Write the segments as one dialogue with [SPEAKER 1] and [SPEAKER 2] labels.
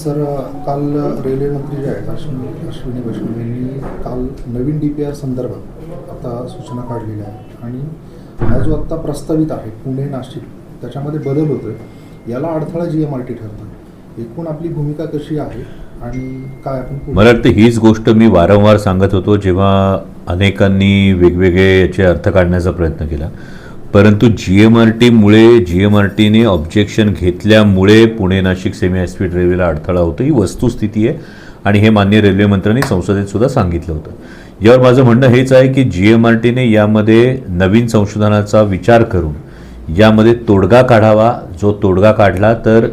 [SPEAKER 1] Sir काल railway मंत्री जे आहेत अश्विनी अश्विनी वैष्णव यांनी काल नवीन डी पी आर संदर्भात आता सूचना काढलेल्या आहेत. आणि हा जो आत्ता प्रस्तावित आहे पुणे नाशिक त्याच्यामध्ये बदल होतोय. याला अडथळा जी एम आर टी ठरतो एकूण आपली भूमिका कशी आहे आणि काय आपण
[SPEAKER 2] मला वाटतं हीच गोष्ट मी वारंवार सांगत होतो जेव्हा अनेकांनी वेगवेगळे याचे अर्थ काढण्याचा प्रयत्न केला. परंतु जी एम आर टीमुळे जी एम आर टीने ऑब्जेक्शन घेतल्यामुळे Pune Nashik semi high speed रेल्वेला अडथळा होतो. ही वस्तुस्थिती आहे आणि हे मान्य रेल्वे मंत्र्यांनी संसदेत सुद्धा सांगितलं होतं. यावर माझं म्हणणं हेच आहे की जी एम आर टीने यामध्ये नवीन संशोधनाचा विचार करून यामध्ये तोडगा काढावा. जो तोडगा काढला तर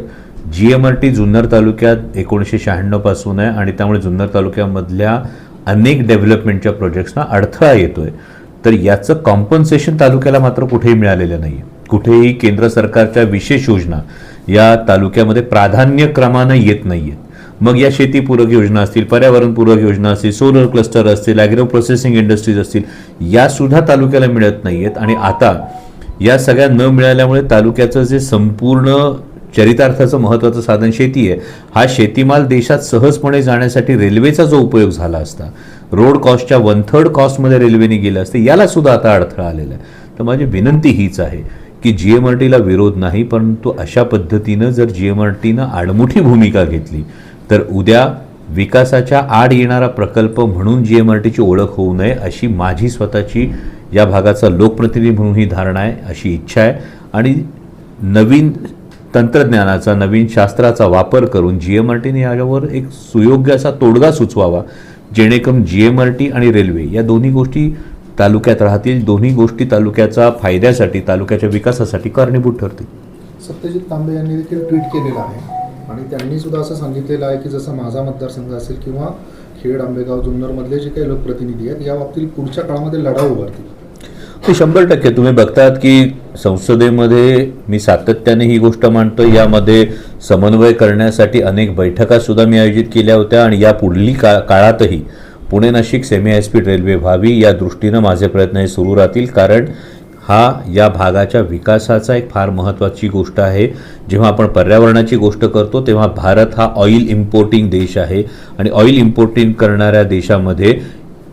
[SPEAKER 2] G M R T Junnar तालुक्यात एकोणीसशे शहाण्णवपासून आहे आणि त्यामुळे जुन्नर तालुक्यामधल्या अनेक डेव्हलपमेंटच्या प्रोजेक्ट्सना अडथळा येतोय. तर याचं कॉम्पन्सेशन तालुक्याला मात्र कुठेही मिळालेलं नाही कुठेही केंद्र सरकारच्या विशेष योजना या तालुक्यामध्ये प्राधान्यक्रमानं येत नाही आहेत मग या शेतीपूरक योजना असतील पर्यावरणपूरक योजना असतील सोलर क्लस्टर असतील ॲग्रो प्रोसेसिंग इंडस्ट्रीज असतील या सुद्धा तालुक्याला मिळत नाही आहेत आणि आता या सगळ्या न मिळाल्यामुळे तालुक्याचं जे संपूर्ण चरितार्थाचं महत्त्वाचं साधन शेती आहे हा शेतीमाल देशात सहजपणे जाण्यासाठी रेल्वेचा जो उपयोग झाला असता रोड कॉस्टच्या वन थर्ड कॉस्टमध्ये रेल्वेने गेलं असते याला सुद्धा आता अडथळा आलेला आहे. तर माझी विनंती हीच आहे की जी एम आर टीला विरोध नाही परंतु अशा पद्धतीनं जर जी एम आर टीनं आडमुठी भूमिका घेतली तर उद्या विकासाच्या आड येणारा प्रकल्प म्हणून जी एम आर टीची ओळख होऊ नये अशी माझी स्वतःची या भागाचा लोकप्रतिनिधी म्हणून ही धारणा आहे अशी इच्छा आहे. आणि नवीन तंत्रज्ञानाचा नवीन शास्त्राचा वापर करून जी एम आर टीने याच्यावर एक सुयोग्य असा तोडगा सुचवावा जेणेकरून जी एम आर टी आणि रेल्वे या दोन्ही गोष्टी तालुक्यात राहतील. दोन्ही गोष्टी तालुक्याचा फायद्यासाठी तालुक्याच्या विकासासाठी कारणीभूत ठरतील.
[SPEAKER 1] सत्यजित तांबे यांनी देखील ट्विट केलेलं आहे. आणि त्यांनी सुद्धा असं सांगितलेलं आहे की जसं माझा मतदारसंघ असेल किंवा खेड आंबेगाव जुन्नरमधले जे काही लोकप्रतिनिधी आहेत या बाबतीत पुढच्या काळामध्ये लढा उभारतील.
[SPEAKER 2] ते शंभर टक्के तुम्ही बघतात की संसदेमध्ये मी सातत्याने ही गोष्ट मांडतो यामध्ये समन्वय करण्यासाठी अनेक बैठका सुद्धा मी आयोजित केल्या होत्या आणि या पुढली का काळातही Pune Nashik semi high speed railway व्हावी या दृष्टीनं माझे प्रयत्न हे सुरू राहतील. कारण हा या भागाच्या विकासाचा एक फार महत्त्वाची गोष्ट आहे. जेव्हा आपण पर्यावरणाची गोष्ट करतो तेव्हा भारत हा ऑइल इम्पोर्टिंग देश आहे. आणि ऑइल इम्पोर्टिंग करणाऱ्या देशामध्ये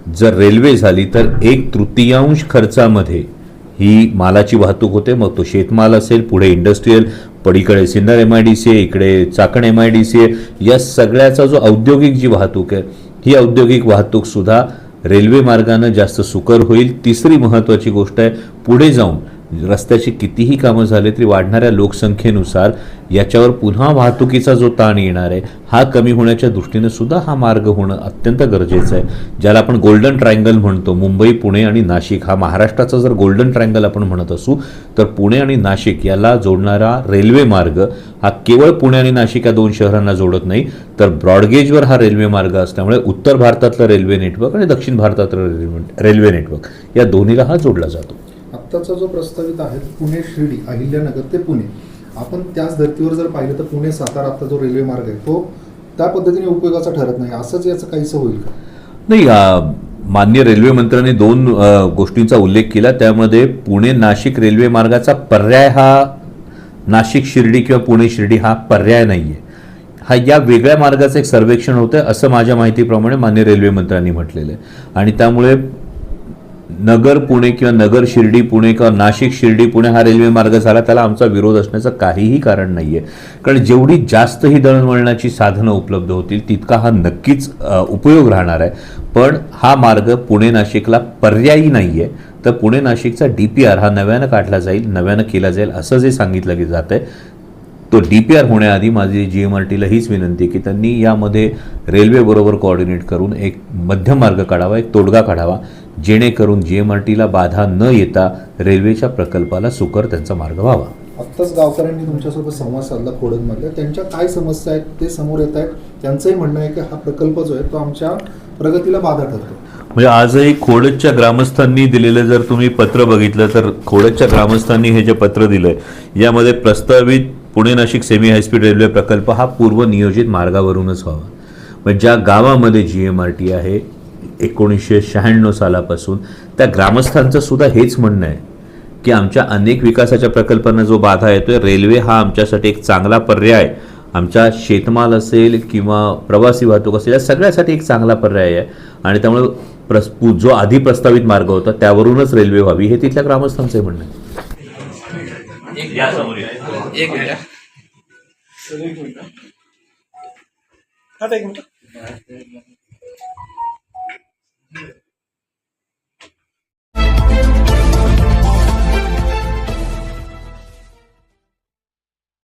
[SPEAKER 2] जर रेल्वे झाली तर एक तृतीयांश खर्चामध्ये ही मालाची वाहतूक होते. मग तो शेतमाल असेल पुढे industrial पडीकडे Sinnar M I D C आहे इकडे Chakan M I D C आहे या सगळ्याचा जो औद्योगिक जी वाहतूक आहे ही औद्योगिक वाहतूकसुद्धा रेल्वे मार्गानं जास्त सुकर होईल. तिसरी महत्त्वाची गोष्ट आहे पुढे जाऊन म्हणजे रस्त्याची कितीही कामं झाले तरी वाढणाऱ्या लोकसंख्येनुसार याच्यावर पुन्हा वाहतुकीचा जो ताण येणार आहे हा कमी होण्याच्या दृष्टीने सुद्धा हा मार्ग होणं अत्यंत गरजेचं आहे. ज्याला आपण गोल्डन ट्रायंगल म्हणतो मुंबई पुणे आणि नाशिक हा महाराष्ट्राचा जर गोल्डन ट्रायंगल आपण म्हणत असू तर पुणे आणि नाशिक याला जोडणारा रेल्वे मार्ग हा केवळ पुणे आणि नाशिक या दोन शहरांना जोडत नाही तर ब्रॉडगेजवर हा रेल्वे मार्ग असल्यामुळे उत्तर भारतातलं रेल्वे नेटवर्क आणि दक्षिण भारतातलं रेल्वे रेल्वे नेटवर्क या दोन्हीला हा जोडला जातो.
[SPEAKER 1] आत्ताचा जो प्रस्तावित आहे पुणे शिर्डी अहिल्यानगर ते पुणे. आपण त्याच धर्तीवर जर पाहिलं तर पुणे सातारा आता जो रेल्वे मार्ग आहे तो त्या पद्धतीने उपयोगाचा ठरत नाही. असंच याचं काहीसं होईल का?
[SPEAKER 2] नाही मान्य रेल्वे मंत्र्यांनी दोन गोष्टींचा उल्लेख केला. त्यामध्ये पुणे नाशिक रेल्वे मार्गाचा पर्याय हा नाशिक शिर्डी किंवा पुणे शिर्डी हा पर्याय नाही आहे हा या वेगळ्या मार्गाचं एक सर्वेक्षण होतं असं माझ्या माहितीप्रमाणे मान्य रेल्वे मंत्र्यांनी म्हटलेलं आहे. आणि त्यामुळे नगर पुणे किंवा नगर शिर्डी पुणे किंवा नाशिक शिर्डी पुणे हा रेल्वे मार्ग झाला त्याला आमचा विरोध असण्याचं काहीही कारण नाही आहे कारण जेवढी जास्त ही दळणवळणाची साधनं उपलब्ध होतील तितका हा नक्कीच उपयोग राहणार आहे. पण हा मार्ग पुणे नाशिकला पर्यायी नाही आहे तर पुणे नाशिकचा डी पी आर हा नव्यानं काढला जाईल नव्यानं केला जाईल असं जे सांगितलं की जात आहे तो डी पी आर होण्याआधी माझी जी एम आर टीला हीच विनंती की त्यांनी यामध्ये रेल्वेबरोबर कोऑर्डिनेट करून एक मध्यम मार्ग काढावा एक तोडगा काढावा जेणेकरून जी एम आर टीला बाधा न येता रेल्वेच्या प्रकल्पाला सुकर त्यांचा मार्ग व्हावा.
[SPEAKER 1] आत्ताच गावकऱ्यांनी तुमच्यासोबत संवाद साधला खोडदमधल्या त्यांच्या काय समस्या आहेत ते समोर येत आहेत. त्यांचंही म्हणणं आहे की हा प्रकल्प जो आहे तो आमच्या प्रगतीला बाधा ठरतो.
[SPEAKER 2] म्हणजे आजही खोडच्या ग्रामस्थांनी दिलेलं जर तुम्ही पत्र बघितलं तर खोडच्या ग्रामस्थांनी हे जे पत्र दिलंय यामध्ये प्रस्तावित Pune Nashik semi high speed railway प्रकल्प हा पूर्वनियोजित मार्गावरूनच व्हावा. मग ज्या गावामध्ये जी एम आर टी आहे एकोणीसशे शहाण्णव सालापासून त्या ग्रामस्थांचं सुद्धा हेच म्हणणं आहे की आमच्या अनेक विकासाच्या प्रकल्पांना जो बाधा येतोय रेल्वे हा आमच्यासाठी एक चांगला पर्याय आमचा शेतमाल असेल किंवा प्रवासी वाहतूक असेल या सगळ्यासाठी एक चांगला पर्याय आहे. आणि त्यामुळे प्रस जो आधी प्रस्तावित मार्ग होता त्यावरूनच रेल्वे व्हावी हे तिथल्या ग्रामस्थांचं म्हणणं आहे.
[SPEAKER 3] एक मिनिट.
[SPEAKER 4] आता एक मिनिट.